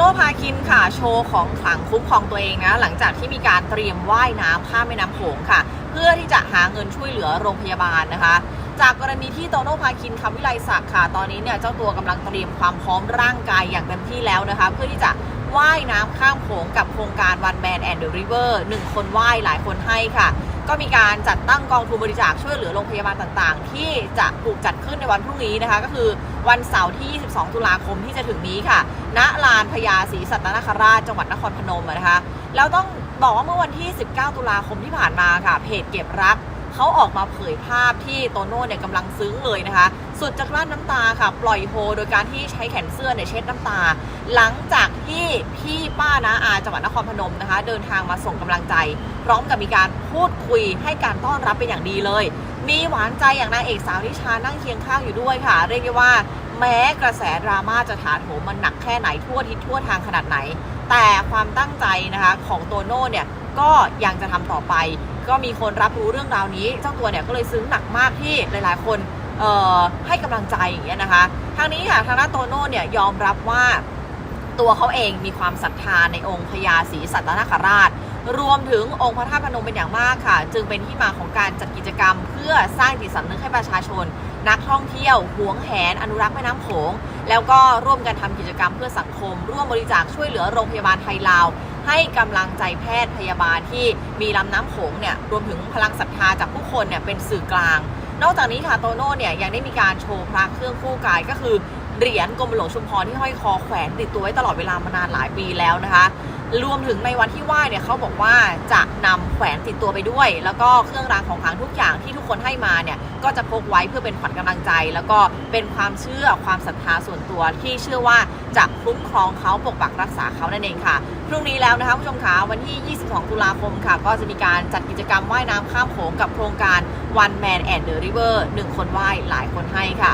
โน่พาคินค่ะ โชว์ของขลังคุ้มครองตัวเองนะ หลังจากที่มีการเตรียมว่ายน้ำข้ามแม่น้ำโขงค่ะ เพื่อที่จะหาเงินช่วยเหลือโรงพยาบาลนะคะ จากกรณีที่โตโน่พาคินคำวิไลศักดิ์ค่ะ ตอนนี้เนี่ยเจ้าตัวกำลังเตรียมความพร้อมร่างกายอย่างเต็มที่แล้วนะคะ เพื่อที่จะว่ายน้ำข้ามโขงกับโครงการ One Man and the River หนึ่งคนว่ายหลายคนให้ค่ะ ก็มีการจัดตั้งกองทุนบริจาคช่วยเหลือโรงพยาบาลต่างๆ ที่จะถูกจัดขึ้นในวันพรุ่งนี้นะคะ ก็คือ วันเสาร์ที่ 22 ตุลาคมที่จะถึงนี้ค่ะ ณ ลานพญาศรีสัตนคราช จังหวัดนครพนมนะคะ แล้วต้องบอกว่าเมื่อวันที่ 19 ตุลาคมที่ผ่านมาค่ะ เพจเก็บรักเขาออกมาเผยภาพที่โตโน่เนี่ยกำลังซึ้งเลยนะคะ สุดจะกลั้นน้ำตาค่ะ ปล่อยโฮ โดยการที่ใช้แขนเสื้อเนี่ยเช็ดน้ำตา หลังจากที่พี่ป้านาอาจังหวัดนครพนมนะคะ เดินทางมาส่งกำลังใจ พร้อมกับมีการพูดคุยให้การต้อนรับเป็นอย่างดีเลย มีหวานใจอย่างนางเอกสาวนิชานั่งเคียงข้างอยู่ด้วยค่ะ เรียกได้ว่า แม้กระแสดราม่าจะถาโถมมันหนักแค่ไหนทั่วทิศทั่วทางขนาดไหน แต่ความตั้งใจนะคะของโตโน่เนี่ยก็ยังจะทำต่อไป ก็มีคนรับรู้เรื่องราวนี้ เจ้าตัวเนี่ยก็เลยซึ้งหนักมากที่หลาย ๆ คนให้กำลังใจอย่างเงี้ยนะคะ ทางนี้ค่ะทางด้านโตโน่เนี่ยยอมรับว่า ตัวเขาเองมีความศรัทธาในองค์พญาศรีสัตนคราช รวมถึงองค์พระธาตุพนมเป็นอย่างมากค่ะ จึงเป็นที่มาของการจัดกิจกรรม เพื่อสร้างจิตสำนึกให้ประชาชน นักท่องเที่ยวหวงแหน อนุรักษ์แม่น้ำโขง แล้วก็ร่วมกันทำกิจกรรมเพื่อสังคม ร่วมบริจาคช่วยเหลือโรงพยาบาลไทยลาวให้กำลังใจแพทย์พยาบาลที่มีลำน้ำโขงเนี่ยรวมถึงพลังศรัทธาจากผู้คนเนี่ยเป็นสื่อกลาง นอกจากนี้ค่ะโตโน่เนี่ยยังได้มีการโชว์พระเครื่องคู่กายก็คือ เหรียญกรมหลวงชุมพรที่ห้อยคอแขวนติดตัวไว้ตลอดเวลามานานหลายปีแล้วนะคะ รวมถึงในวันที่ไหว้เนี่ยเขาบอกว่าจะนำแขวนติดตัวไปด้วย แล้วก็เครื่องรางของขลังทุกอย่างที่ทุกคนให้มาเนี่ยก็จะพกไว้เพื่อเป็นขวัญกำลังใจ แล้วก็เป็นความเชื่อความศรัทธาส่วนตัวที่เชื่อว่าจะคุ้มครองเขาปกปักรักษาเขานั่นเองค่ะพรุ่งนี้แล้วนะคะผู้ชมคะวันที่ 22 ตุลาคมค่ะ ก็จะมีการจัดกิจกรรมว่ายน้ำข้ามโขงกับโครงการ One Man and the River หนึ่งคนว่ายหลายคนให้ค่ะ